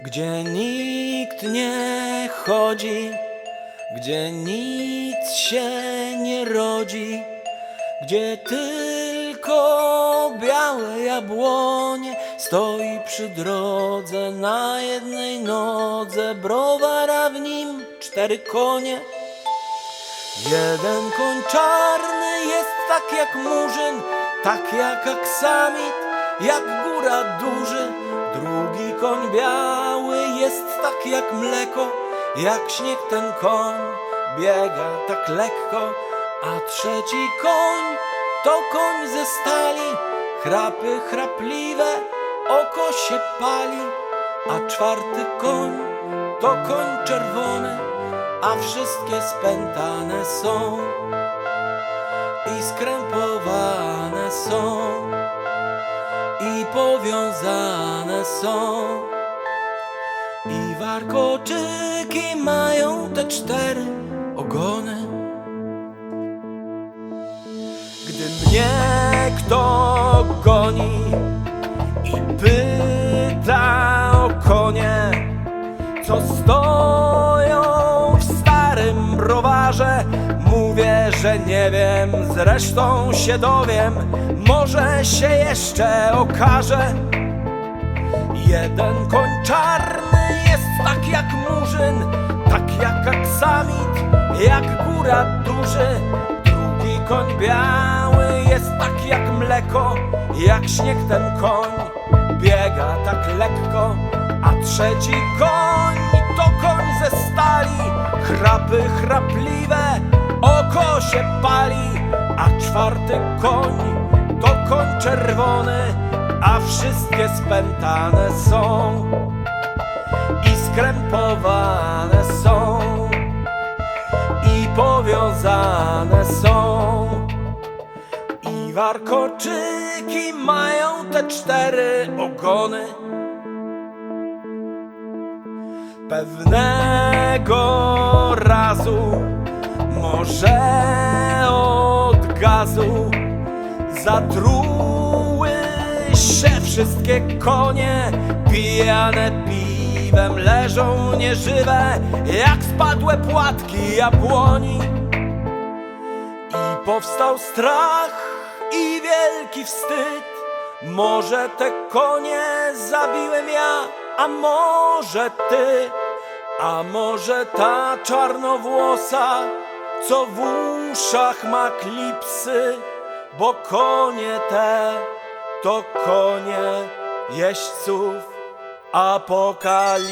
Gdzie nikt nie chodzi, gdzie nic się nie rodzi, gdzie tylko białe jabłonie stoi przy drodze na jednej nodze, browara w nim cztery konie. Jeden koń czarny jest tak jak murzyn, tak jak aksamit, jak góra duży. Drugi koń biały jest tak jak mleko, jak śnieg ten koń biega tak lekko. A trzeci koń to koń ze stali, chrapy chrapliwe, oko się pali. A czwarty koń to koń czerwony, a wszystkie spętane są i skrępowane są powiązane są i warkoczyki mają te cztery ogony. Gdy mnie kto goni i pyta że nie wiem, zresztą się dowiem, może się jeszcze okaże. Jeden koń czarny jest tak jak murzyn, tak jak aksamit, jak góra duży. Drugi koń biały jest tak jak mleko, jak śnieg ten koń biega tak lekko. A trzeci koń to koń ze stali, chrapy chrapliwe, oko się pali. A czwarty koń to koń czerwony, a wszystkie spętane są i skrępowane są i powiązane są. I warkoczyki mają te cztery ogony. Pewnego razu, może od gazu, zatruły się wszystkie konie, pijane piwem, leżą nieżywe, jak spadłe płatki jabłoni. I powstał strach i wielki wstyd. Może te konie zabiłem ja, a może ty, a może ta czarnowłosa, co w uszach ma klipsy, bo konie te to konie jeźdźców apokalipsy.